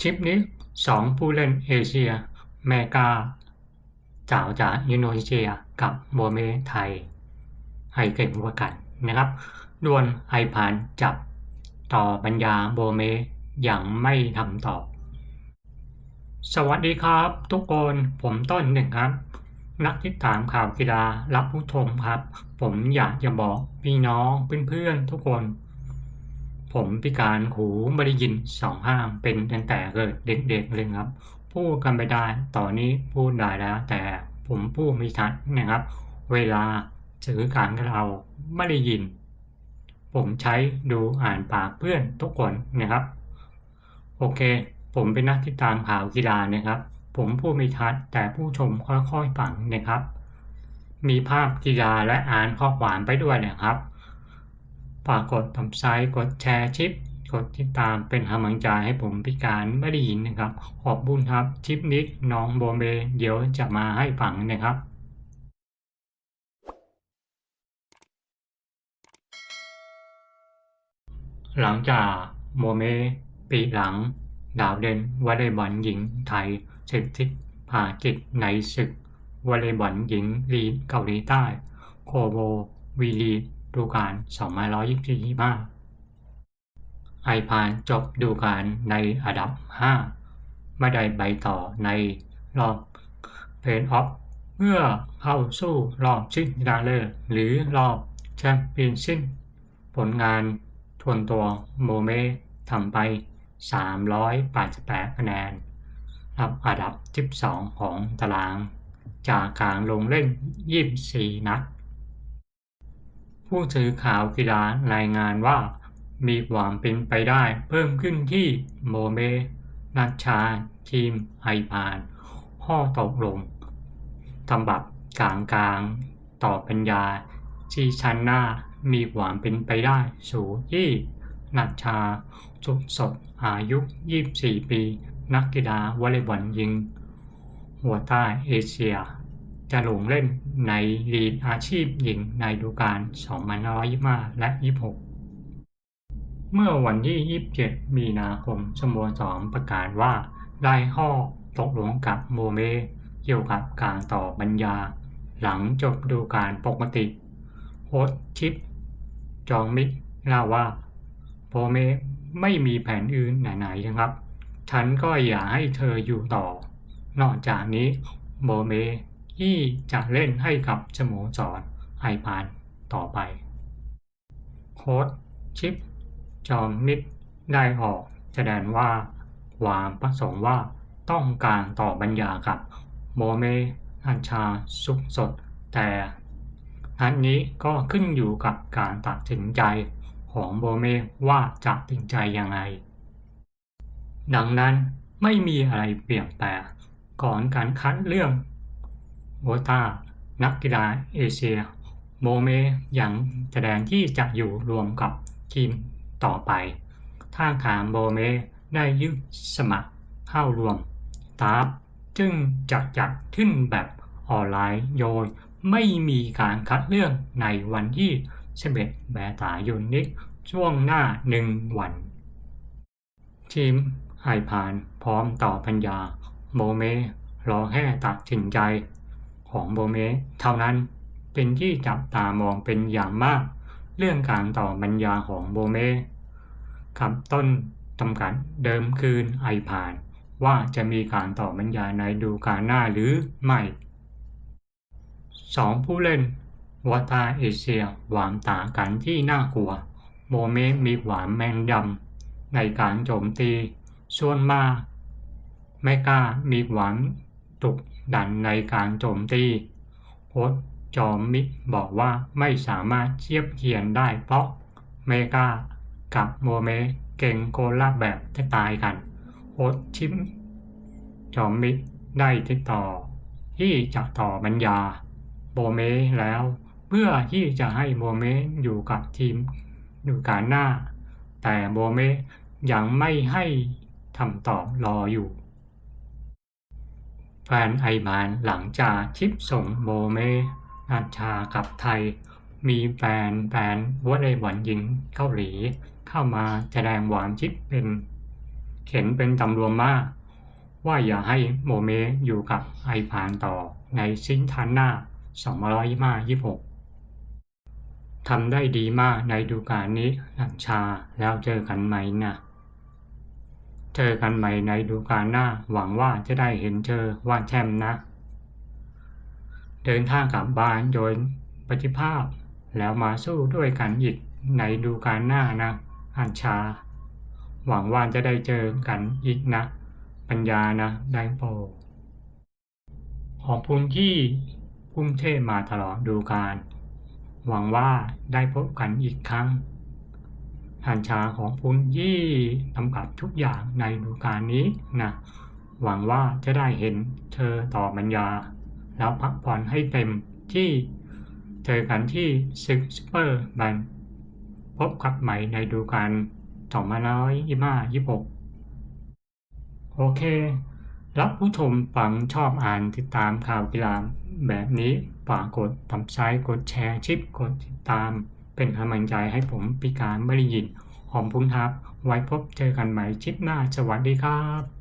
ทริปนี้สองผู้เล่นเอเชีย แมกาจ่าวจากอินโดนีเซียกับโมเมไทยให้เก่งกว่ากันนะครับดวลไอผ่านจับต่อปัญญาโบเมอย่างไม่ทำตอบ สวัสดีครับ ทุกคนผมต้นหนึ่งครับ นักติดตามข่าวกีฬารับผู้ชมครับ ผมอยากจะบอกพี่น้องเพื่อนๆทุกคน ผมพิการหูไม่ได้ยินสองห้างเป็นตั้งแต่เกิดเด็กๆเลยครับ พูดกันไปได้ตอนนี้พูดได้แล้ว แต่ผมพูดไม่ชัดนะครับ เวลาสื่อการกับเราไม่ได้ยิน ผมใช้ดูอ่านปากเพื่อนทุกคนนะครับ โอเค ผมเป็นนักติดตามข่าวกีฬานะครับ ผมพูดไม่ชัดแต่ผู้ชมค่อยๆฟังนะครับ มีภาพกีฬาและอ่านข้อความไปด้วยนะครับ ฝากกดติดตามกดแชร์ชิป กดติดตามเป็นกำลังใจให้ผมพิการไม่ได้ยินนะครับ ขอบคุณครับ ชิปนิดน้องโบเมเดี๋ยวจะมาให้ฟังนะครับหลังจากโมเม ปีหลัง ดาวเด่นวอลเลย์บอลหญิงไทยเสร็จทิศภากิจในศึกวอลเลย์บอลหญิงลีเกาหลีใต้ โคโบวีลี ดูกาล2524-25ไอพานจบดูกาลในอันดับ 5 ไม่ได้ใบต่อในรอบเพลย์ออฟเพื่อเข้าสู้รอบชิงชนะเลิศหรือรอบแชมเปี้ยนชิพผลงานทวนตัวโมเมทำไป 388คะแนนรับอันดับ 12 ของตาราง จากการลงเล่น 24 นัด ผู้สื่อข่าวกีฬารายงานว่า มีความเป็นไปได้เพิ่มขึ้นที่โมเมนัชชา ทีมไอพาน ข้อตกลงตำบับกลางกลาง ต่อปัญญา ที่ชันหน้ามีความเป็นไปได้สูงที่นัชชา สุดสดอายุ 24 ปี นักกีฬาวอลเลย์บอลหญิง หัวใต้เอเชีย จะลงเล่นในลีกอาชีพหญิงในฤดูกาล2525 และ 26 เมื่อวันที่ 27 มีนาคมสโมสรประกาศว่าได้ข้อตกลงกับโมเม เกี่ยวกับการต่อบรรยาหลังจบดูกาลปกติโค้ชชิป จองมิกเล่าว่าโมเมไม่มีแผนอื่นไหนๆนะครับ ฉันก็อยากให้เธออยู่ต่อ นอกจากนี้โมเม ที่จะเล่นให้กับสโมสรไอพานต่อไป โค้ชชิป จอมมิดได้ออกแสดงว่าความประสงค์ว่าต้องการต่อบรรยากับโมเมอัญชาสุขสด แต่อันนี้ก็ขึ้นอยู่กับการตัดสินใจของโบเมว่าจะตัดสินใจยังไง ดังนั้นไม่มีอะไรเปลี่ยนแปลงก่อนการคัดเรื่อง โวตานักกีฬาเอเชีย โมเมยังแสดงที่จะอยู่รวมกับทีมต่อไป ถ้าถามโบเมได้ยื่นสมัครเข้ารวมตาฟจึงจะจัดขึ้นแบบออนไลน์โดยไม่มีการคัดเลือกในวันที่11แบตายนนี้ช่วงหน้าหนึ่งวัน ทีมไอพานพร้อมต่อปัญญา โมเมรอแค่ตัดสินใจ ของโมเมเท่านั้น เป็นที่จับตามองเป็นอย่างมาก เรื่องการต่อปัญญาของโมเมกับต้นจำกัดเดิมคืนไอพาน ว่าจะมีการต่อบรรยาในดูการหน้าหรือไม่สองผู้เล่นวอตาเอเชียหวานต่างกันที่น่ากลัวโมเมมีหวานแมงดำในการโจมตีส่วนมา ไม่กล้ามีหวานตุก ดันในการโจมตีโค้ชจอมมิบอกว่าไม่สามารถเทียบเคียงได้เพราะเมกากับโมเมเก่งโกลาแบบจะตายกันโค้ชชิมจอมมิได้ติดต่อ ที่จะต่อบรรยาโมเมแล้ว เพื่อที่จะให้โมเมอยู่กับทีมอยู่การหน้า แต่โมเมยังไม่ให้ทำตอบรออยู่ ฟนไอบานหลังจากชิปส่งโมเมนัชชากับไทย มีแฟนแฟนวอลเลย์บอลหญิงเกาหลี เข้ามาแสดงหวานชิปเป็นเห็นเป็นตำรวมมากว่าอย่าให้โมเมอยู่กับไอพานต่อในซิงทันหน้า225ทำได้ดีมากในดูการนี้หลังชาแล้วเจอกันไหมนะ เจอกันใหม่ในดูการหน้า หวังว่าจะได้เห็นเจอว่าแชมป์นะ เดินทางกลับบ้านโดยปฏิภาพ แล้วมาสู้ด้วยกันอีกในดูการหน้านะ อัญชา หวังว่าจะได้เจอกันอีกนะ ปัญญานะได้โปรขอบคุณที่พุ่มเทพมาตลอดดูการ หวังว่าได้พบกันอีกครั้ง อัญชาของคุณยี่ทำกับทุกอย่างในดูการนี้นะหวังว่าจะได้เห็นเธอต่อบัญญา แล้วพักผ่อนให้เต็มที่เจอกันที่ซึกซูเปอร์บันพบกับใหม่ในดูการ2526 โอเค รับผู้ชมฟังชอบอ่านติดตามข่าวกีฬาแบบนี้ฝากกดทำไซต์กดแชร์ชิปกดติดตาม เป็นกำลังใจให้ผมพิการไม่ได้ยินหอมพุ่มทับ ไว้พบเจอกันใหม่ชิปหน้า สวัสดีครับ